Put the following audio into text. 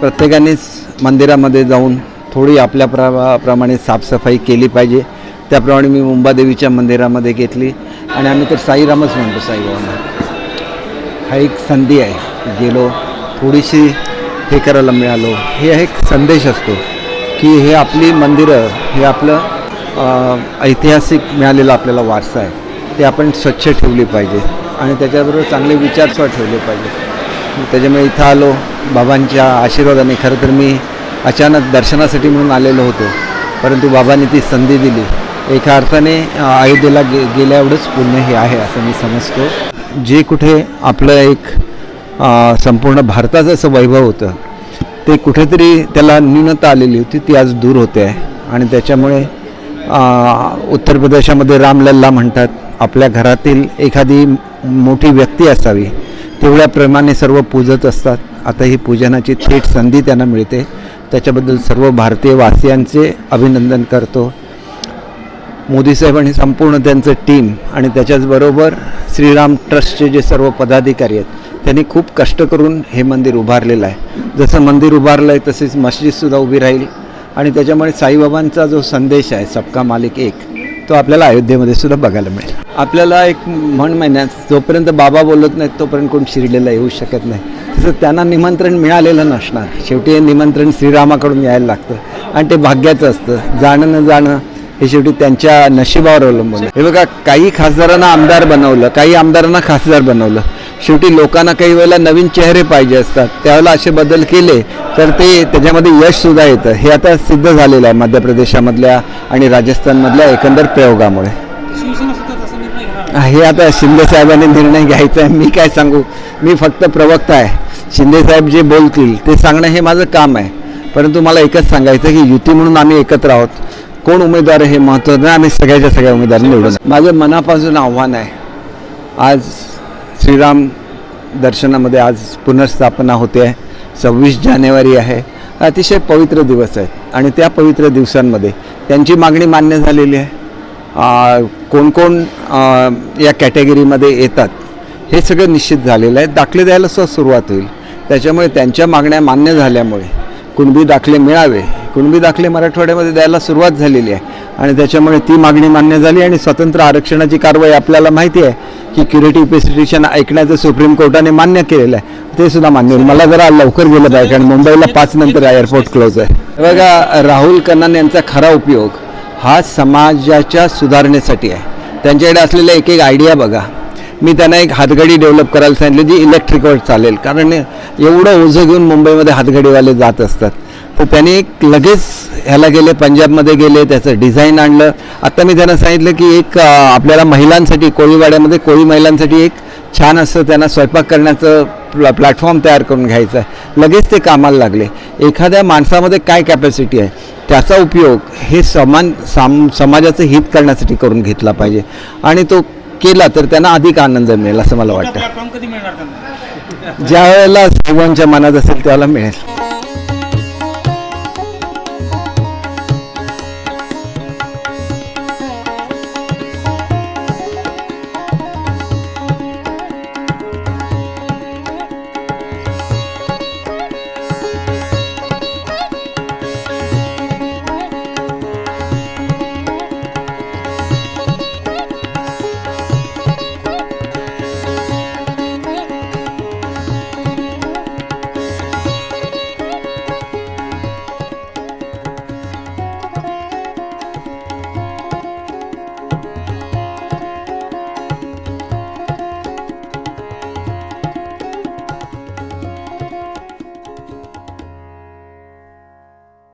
प्रत्येकानेच मंदिरामध्ये जाऊन थोडी आपल्या प्रा प्रमाणे साफसफाई केली पाहिजे. त्याप्रमाणे मी मुंबादेवीच्या मंदिरामध्ये घेतली. आणि आम्ही तर साईरामच म्हणतो साईबाबांना हा एक संधी आहे गेलो थोडीशी हे करायला मिळालो. हे एक संदेश असतो की हे आपली मंदिरं हे आपलं ऐतिहासिक मिळालेलं आपल्याला वारसा आहे. ते आपण स्वच्छ ठेवली पाहिजे. आणि त्याच्याबरोबर चांगले विचारसुद्धा ठेवले पाहिजे. त्याच्यामुळे इथं आलो. बाबांच्या आशीर्वादाने खरं तर मी अचानक दर्शनासाठी म्हणून आलेलो होतो. परंतु बाबांनी ती संधी दिली. एका अर्थाने अयोध्येला गे गेल्या एवढंच पुण्य हे आहे असं मी समजतो. जे कुठे आपलं एक संपूर्ण भारताचं असं वैभव होतं ते कुठेतरी त्याला न्यूनता आलेली होती ती आज दूर होते. आहे आणि त्याच्यामुळे उत्तर प्रदेशामध्ये रामलल्ला म्हणतात. आपल्या घरातील एखादी मोठी व्यक्ती असावी तेवढ्या प्रेमाने सर्व पूजत असतात. आता ही पूजनाची थेट संधी त्यांना मिळते. त्याच्याबद्दल सर्व भारतीय वासियांचे अभिनंदन करतो. मोदी साहेब आणि संपूर्ण त्यांचं टीम आणि त्याच्याचबरोबर श्रीराम ट्रस्टचे जे सर्व पदाधिकारी आहेत त्यांनी खूप कष्ट करून हे मंदिर उभारलेलं आहे. जसं मंदिर उभारलं आहे तसेच मस्जिदसुद्धा उभी राहील. आणि त्याच्यामुळे साईबाबांचा जो संदेश आहे सबका मालिक एक तो आपल्याला अयोध्येमध्ये सुद्धा बघायला मिळेल. आपल्याला एक म्हण महिन्यात जोपर्यंत बाबा बोलत नाहीत तोपर्यंत कोण शिरलेला येऊ शकत नाही. तसं त्यांना निमंत्रण मिळालेलं नसणार. शेवटी हे निमंत्रण श्रीरामाकडून यायला लागतं. आणि ते भाग्याचं असतं. जाणं न जाणं हे शेवटी त्यांच्या नशिबावर अवलंबून आहे. हे बघा काही खासदारांना आमदार बनवलं काही आमदारांना खासदार बनवलं. शेवटी लोकांना काही वेळेला नवीन चेहरे पाहिजे असतात. त्यावेळेला असे बदल केले तर ते त्याच्यामध्ये यशसुद्धा येतं. हे आता सिद्ध झालेलं आहे मध्य प्रदेशामधल्या आणि राजस्थानमधल्या एकंदर प्रयोगामुळे. हे आता शिंदे साहेबांनी निर्णय घ्यायचा आहे. मी काय सांगू? मी फक्त प्रवक्ता आहे. शिंदे साहेब जे बोलतील ते सांगणं हे माझं काम आहे. परंतु मला एकच सांगायचं की युती म्हणून आम्ही एकत्र आहोत. कोण उमेदवार हे महत्त्वाचं नाही आम्ही सगळ्याच्या सगळ्या उमेदवार निवडून माझं मनापासून आव्हान आहे. आज श्रीराम दर्शनामध्ये आज पुनर्स्थापना होते. आहे सव्वीस जानेवारी आहे. अतिशय पवित्र दिवस आहेत. आणि त्या पवित्र दिवसांमध्ये त्यांची मागणी मान्य झालेली आहे. कोण कोण या कॅटेगरीमध्ये येतात हे सगळं निश्चित झालेलं आहे. दाखले द्यायला सुद्धा सुरुवात होईल. त्याच्यामुळे त्यांच्या मागण्या मान्य झाल्यामुळे कुणबी दाखले मिळावे कुणबी दाखले मराठवाड्यामध्ये द्यायला सुरुवात झालेली आहे. आणि त्याच्यामुळे ती मागणी मान्य झाली आणि स्वतंत्र आरक्षणाची कारवाई आपल्याला माहिती आहे की क्युरेटिव्ह पेसिटेशन ऐकण्याचं सुप्रीम कोर्टाने मान्य केलेलं आहे. ते सुद्धा मान्य होईल. मला जरा लवकर गेलं पाहिजे कारण मुंबईला पाच नंतर एअरपोर्ट क्लोज आहे. बघा राहुल कन्नान यांचा खरा उपयोग. हा समाजाच्या सुधारणेसाठी आहे. त्यांच्याकडे असलेल्या एक एक आयडिया बघा. मी त्यांना एक हातगाडी डेव्हलप करायला सांगितली जी इलेक्ट्रिकवर चालेल. कारण एवढं ओझं घेऊन मुंबईमध्ये हातगाडीवाले जात असतात. तर त्यांनी एक लगेच ह्याला गेले पंजाबमध्ये गेले त्याचं डिझाईन आणलं. आता मी त्यांना सांगितलं की एक आपल्याला महिलांसाठी कोळीवाड्यामध्ये कोळी महिलांसाठी एक छान असं त्यांना स्वयंपाक करण्याचं प्लॅ प्लॅटफॉर्म तयार करून घ्यायचं आहे. लगेच ते कामाला लागले. एखाद्या माणसामध्ये काय कॅपॅसिटी आहे? त्याचा उपयोग हे समान साम समाजाचं हित करण्यासाठी करून घेतला पाहिजे. आणि तो केला तर त्यांना अधिक आनंद मिळेल असं मला वाटतं. ज्या वेळेला सर्वांच्या मनात असेल त्यावेळेला मिळेल.